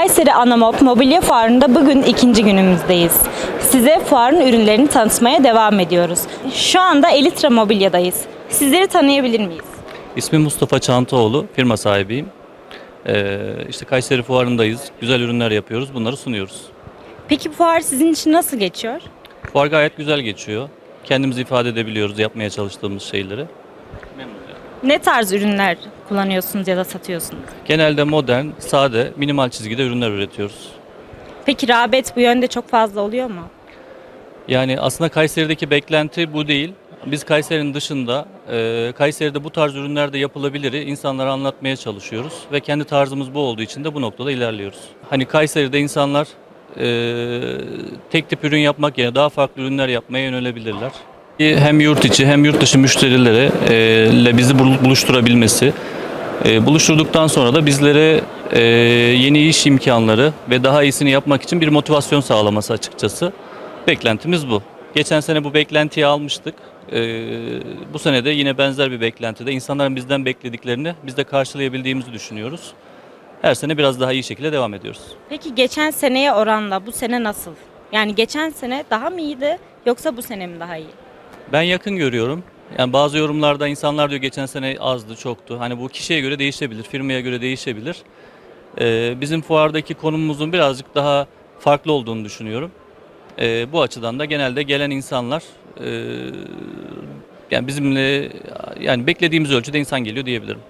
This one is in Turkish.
Kayseri Anamop Mobilya Fuarı'nda bugün ikinci günümüzdeyiz. Size fuarın ürünlerini tanıtmaya devam ediyoruz. Şu anda Elitra Mobilya'dayız. Sizleri tanıyabilir miyiz? İsmim Mustafa Çantaoğlu, firma sahibiyim. Ee, işte Kayseri Fuarı'ndayız, güzel ürünler yapıyoruz, bunları sunuyoruz. Peki bu fuar sizin için nasıl geçiyor? Fuar gayet güzel geçiyor. Kendimizi ifade edebiliyoruz, yapmaya çalıştığımız şeyleri. Memnunum. Ne tarz ürünler kullanıyorsunuz ya da satıyorsunuz? Genelde modern, sade, minimal çizgide ürünler üretiyoruz. Peki rağbet bu yönde çok fazla oluyor mu? Yani aslında Kayseri'deki beklenti bu değil. Biz Kayseri'nin dışında, e, Kayseri'de bu tarz ürünler de yapılabilir insanlara anlatmaya çalışıyoruz. Ve kendi tarzımız bu olduğu için de bu noktada ilerliyoruz. Hani Kayseri'de insanlar e, tek tip ürün yapmak yerine daha farklı ürünler yapmaya yönelebilirler. Hem yurt içi hem yurt dışı müşterileri e, ile bizi bul- buluşturabilmesi, e, buluşturduktan sonra da bizlere e, yeni iş imkanları ve daha iyisini yapmak için bir motivasyon sağlaması açıkçası. Beklentimiz bu. Geçen sene bu beklentiyi almıştık. Ee, bu sene de yine benzer bir beklentide insanların bizden beklediklerini biz de karşılayabildiğimizi düşünüyoruz. Her sene biraz daha iyi şekilde devam ediyoruz. Peki geçen seneye oranla bu sene nasıl? Yani geçen sene daha mı iyiydi yoksa bu sene mi daha iyi? Ben yakın görüyorum. Yani bazı yorumlarda insanlar diyor geçen sene azdı, çoktu. Hani bu kişiye göre değişebilir, firmaya göre değişebilir. Ee, bizim fuardaki konumumuzun birazcık daha farklı olduğunu düşünüyorum. Ee, bu açıdan da genelde gelen insanlar e, yani bizimle yani beklediğimiz ölçüde insan geliyor diyebilirim.